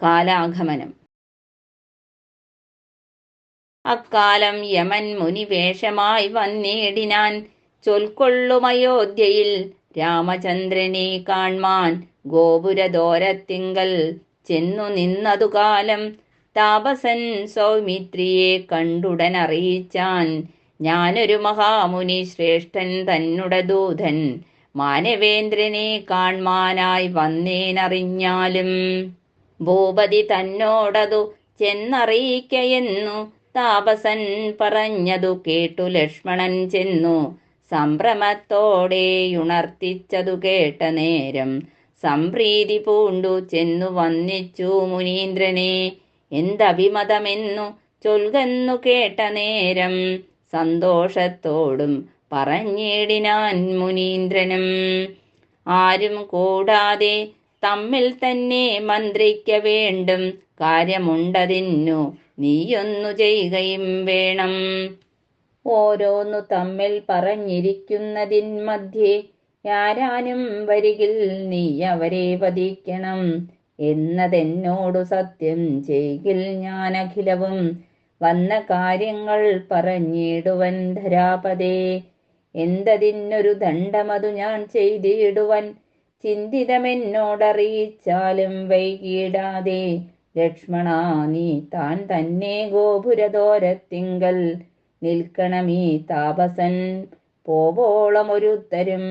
കാലാഗമനം. അക്കാലം Yemen മുനിവേഷമായി വന്നേടിനാൻ ചൊൽക്കൊള്ളുമയോധ്യയിൽ രാമചന്ദ്രനെ കാൺമാൻ ഗോപുരദോരത്തിങ്കൽ ചെന്നു നിന്നതു കാലം താപസൻ സൗമിത്രിയെ കണ്ടുടൻ അറിയിച്ചാൻ ഞാനൊരു മഹാമുനി ശ്രേഷ്ഠൻ തന്നുട ദൂതൻ മാനവേന്ദ്രനെ കാൺമാനായി വന്നേനറിഞ്ഞാലും ഭൂപതി തന്നോടതു ചെന്നറിയിക്കയെന്നു താപസൻ പറഞ്ഞതു കേട്ടു ലക്ഷ്മണൻ ചെന്നു. സംഭ്രമത്തോടെയുണർത്തിച്ചതു കേട്ട നേരം സംപ്രീതി പൂണ്ടു ചെന്നു വന്നിച്ചു മുനീന്ദ്രനെ. എന്തഭിമതമെന്നു ചൊൽകന്നു കേട്ട നേരം സന്തോഷത്തോടും പറഞ്ഞിടിനാൻ മുനീന്ദ്രനും. ആരും കൂടാതെ തമ്മിൽ തന്നെ മന്ത്രിക്ക വേണ്ടും കാര്യമുണ്ടതിന്നു. നീയൊന്നു ചെയ്യുകയും വേണം. ഓരോന്നു തമ്മിൽ പറഞ്ഞിരിക്കുന്നതിൻ മധ്യേ ആരാനും വരികിൽ നീ അവരെ വധിക്കണം. എന്നതെന്നോടു സത്യം ചെയ്യിൽ ഞാൻ അഖിലവും വന്ന കാര്യങ്ങൾ പറഞ്ഞിടുവൻ ധരാപതേ. എന്തതിനൊരു ദണ്ഡമതു ഞാൻ ചെയ്തിടുവൻ. ചിന്തിതമെന്നോടറിയിച്ചാലും വൈകിടാതെ ലക്ഷ്മണ നീ താൻ തന്നെ ഗോപുരദോരത്തിങ്കൽ നിൽക്കണമീ താപസൻ. പോവോളമൊരുത്തരും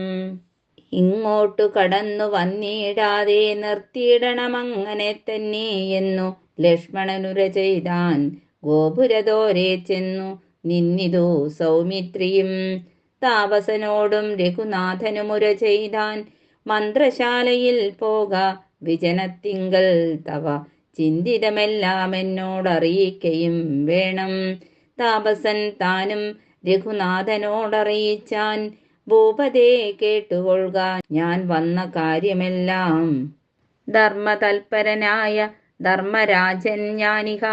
ഇങ്ങോട്ടു കടന്നു വന്നിടാതെ നിർത്തിയിടണമങ്ങനെ തന്നെ എന്നു ലക്ഷ്മണനുര ചെയ്താൻ ഗോപുരദോരെ ചെന്നു നിന്നിതു സൗമിത്രിയും. താപസനോടും രഘുനാഥനുമുര ചെയ്താൻ മന്ത്രശാലയിൽ പോക വിജനത്തിങ്കൽ തവ. ചിന്തിതമെല്ലാം എന്നോടറിയിക്കയും വേണം. താപസൻ താനും രഘുനാഥനോടറിയിച്ചാൻ. ഭൂപതേ കേട്ടുകൊള്ളുക ഞാൻ വന്ന കാര്യമെല്ലാം. ധർമ്മതൽപരനായ ധർമ്മരാജൻ ഞാനിഹ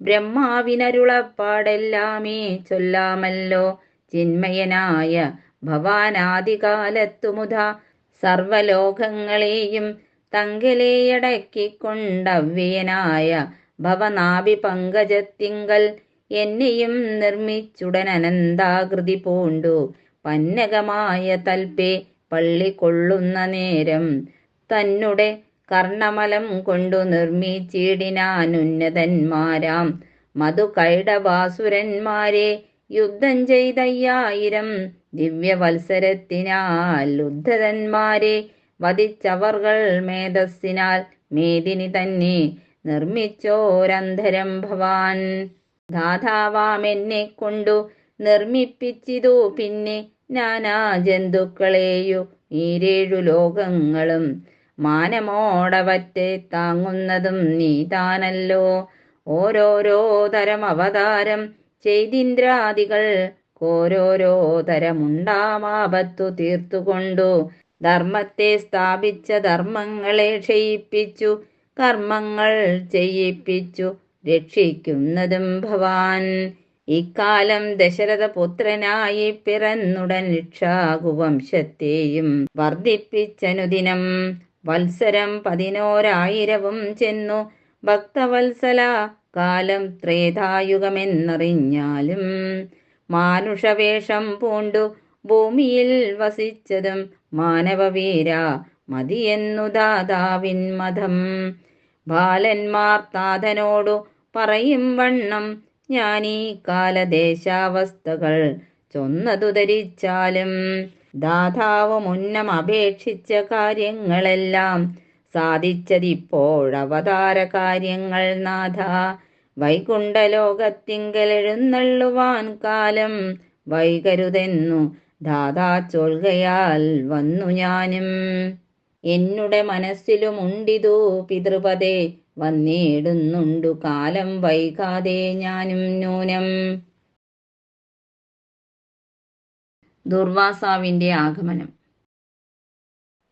ബ്രഹ്മാവിനരുളപ്പാടെല്ലാമേ ചൊല്ലാമല്ലോ. ചിന്മയനായ ഭവാനാദികാലത്തുമുത സർവലോകങ്ങളെയും തങ്കലേയടക്കിക്കൊണ്ടവ്യനായ ഭവനാഭി പങ്കജത്തിങ്കൽ എന്നെയും നിർമ്മിച്ചുടൻ അനന്താകൃതി പൂണ്ടു. പന്നകമായ തൽപേ പള്ളി കൊള്ളുന്ന നേരം തന്നുടെ കർണമലം കൊണ്ടു നിർമ്മിച്ചിടിനാനുന്നതന്മാരാം മധുകൈടവാസുരന്മാരെ യുദ്ധം ചെയ്തയ്യായിരം ദിവ്യവത്സരത്തിനാൽ ഉദ്ധതന്മാരെ വധിച്ചവർകൾ മേധസ്സിനാൽ മേദിനി തന്നെ നിർമ്മിച്ചോരന്തരം ഭവാൻ. ധാതാവാമെന്നെ കൊണ്ടു നിർമ്മിപ്പിച്ചിതു. പിന്നെ നാനാ ജന്തുക്കളെയു ഈരേഴു ലോകങ്ങളും മാനമോടവറ്റെ താങ്ങുന്നതും നീതാനല്ലോ. ഓരോരോ തരം അവതാരം ചെയ്തിന്ദ്രാദികൾ ഓരോരോ തരമുണ്ടാമാപത്തു തീർത്തുകൊണ്ടു ധർമ്മത്തെ സ്ഥാപിച്ച ധർമ്മങ്ങളെ ക്ഷയിപ്പിച്ചു കർമ്മങ്ങൾ ചെയ്യിപ്പിച്ചു രക്ഷിക്കുന്നതും ഭവാൻ. ഇക്കാലം ദശരഥപുത്രനായി പിറന്നുടൻ ഇക്ഷാകുവംശത്തെയും വർദ്ധിപ്പിച്ചനുദിനം വത്സരം പതിനോരായിരവും ചെന്നു. ഭക്തവത്സല കാലം ത്രേതായുഗമെന്നറിഞ്ഞാലും മാനുഷവേഷം പൂണ്ടു ഭൂമിയിൽ വസിച്ചതും മാനവവീര മതിയെന്നു ദാതാവിൻ മതം. ബാലന്മാർ താതനോടു പറയും വണ്ണം ഈ കാലദേശാവസ്ഥകൾ ചൊന്നതു ധരിച്ചാലും ദാതാവ് മുന്നം അപേക്ഷിച്ച കാര്യങ്ങളെല്ലാം സാധിച്ചതിപ്പോഴവതാര കാര്യങ്ങൾ നാഥ. വൈകുണ്ഠലോകത്തിങ്കൽ എഴുന്നള്ളുവാൻ കാലം വൈകരുതെന്നു ദാതാ ചൊൽകയാൽ വന്നു ഞാനും. എന്നുടെ മനസ്സിലുമുണ്ടിതു പിതൃപതേ വന്നിടുന്നുണ്ടു കാലം വൈകാതെ ഞാനും നൂനം ദുർവാസാവിന്റെ ആഗമനം.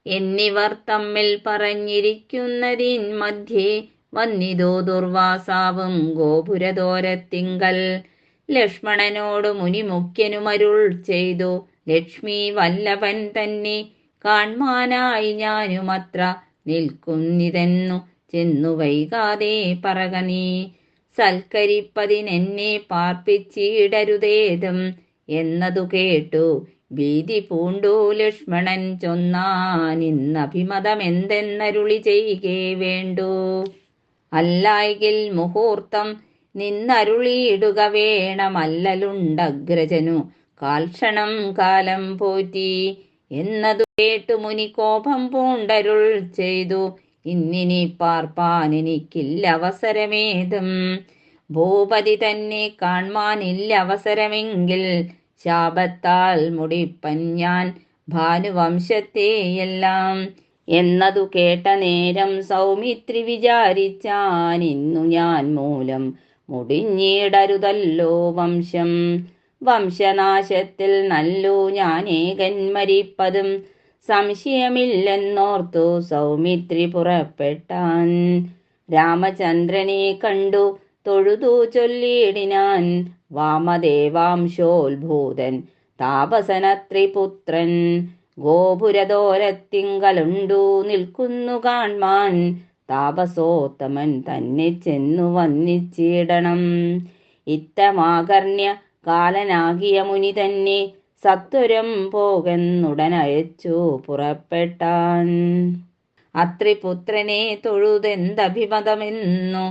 എന്നിവർ തമ്മിൽ പറഞ്ഞിരിക്കുന്നതിൻ മധ്യേ വന്നിതോ ദുർവാസാവും ഗോപുരദോരത്തിങ്കൽ. ലക്ഷ്മണനോട് മുനിമുഖ്യനുമരുൾ ചെയ്തു. ലക്ഷ്മി വല്ലവൻ തന്നെ കാൺമാനായി ഞാനുമത്ര നിൽക്കുന്നിതെന്നു ചെന്നു വൈകാതെ പറക നീ. സൽക്കരിപ്പതിനെന്നെ പാർപ്പിച്ചിടരുതേതും എന്നതു കേട്ടു. ഭീതി പൂണ്ടു ലക്ഷ്മണൻ ചൊന്നാനിന്നഭിമതമെന്തെന്നരുളി ചെയ്യുകേ വേണ്ടു. അല്ലായെങ്കിൽ മുഹൂർത്തം നിന്നരുളിയിടുക വേണമല്ലലുണ്ടഗ്രജനു കാൽക്ഷണം കാലം പോറ്റി എന്നതു കേട്ടു മുനി കോപം പൂണ്ടരുൾ ചെയ്തു. ഇന്നിനി പാർപ്പാൻ എനിക്കില്ല അവസരമേതും. ഭൂപതി തന്നെ കാൺമാനില്ല അവസരമെങ്കിൽ ശാപത്താൽ മുടിപ്പൻ ഞാൻ ഭാനുവംശത്തെയെല്ലാം എന്നതു കേട്ട നേരം സൗമിത്രി വിചാരിച്ചാൻ ഇന്നു ഞാൻ മൂലം മുടിഞ്ഞിടരുതല്ലോ വംശം. വംശനാശത്തിൽ നല്ലു ഏകൻ മരിപ്പതും സംശയമില്ലെന്നോർത്തു സൗമിത്രി പുറപ്പെട്ടാൻ. രാമചന്ദ്രനെ കണ്ടു തൊഴുതു ചൊല്ലിയിടിനാൻ വാമദേവാംശോത്ഭൂതൻ താപസനത്രിപുത്രൻ. ഗോപുരദോരത്തിങ്കലുണ്ടു നിൽക്കുന്നു കാൺമാൻ. താപസോത്തമൻ തന്നെ ചെന്നു വന്നിച്ചിടണം. ഇത്തമാകർണ്യ കാലനാകിയ മുനി തന്നെ സത്വരം പോകെന്നുടനയച്ചു പുറപ്പെട്ടാൻ. അത്രിപുത്രനെ തൊഴുതെന്തഭിമതമെന്നു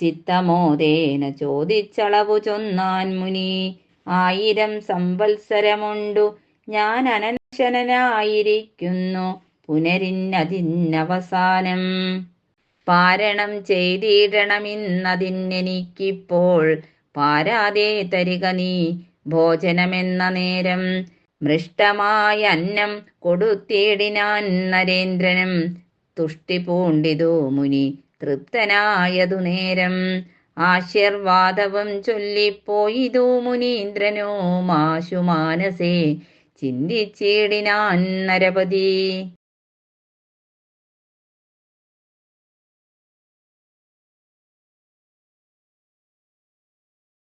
ചിത്തമോദേന ചോദിച്ചളവു ചൊന്നാൻ മുനി. ആയിരം സംവത്സരമുണ്ടു ഞാൻ അനശനായിരിക്കുന്നു പുനരിന്നതിന്നവസാനം. പാരണം ചെയ്തിടണമെന്നതിന്നെനിക്കിപ്പോൾ പാരാതെ തരിക നീ ഭോജനമെന്ന നേരം. മൃഷ്ടമായ അന്നം കൊടുത്തിടിനാൻ നരേന്ദ്രനും തുഷ്ടി പൂണ്ടിതു മുനി തൃപ്തനായതു നേരം. ആശീർവാദവും ചൊല്ലിപ്പോയിതു മുനീന്ദ്രനോ മാശു മാനസേ ചിന്തിച്ചിടിനാൻ നരപതി.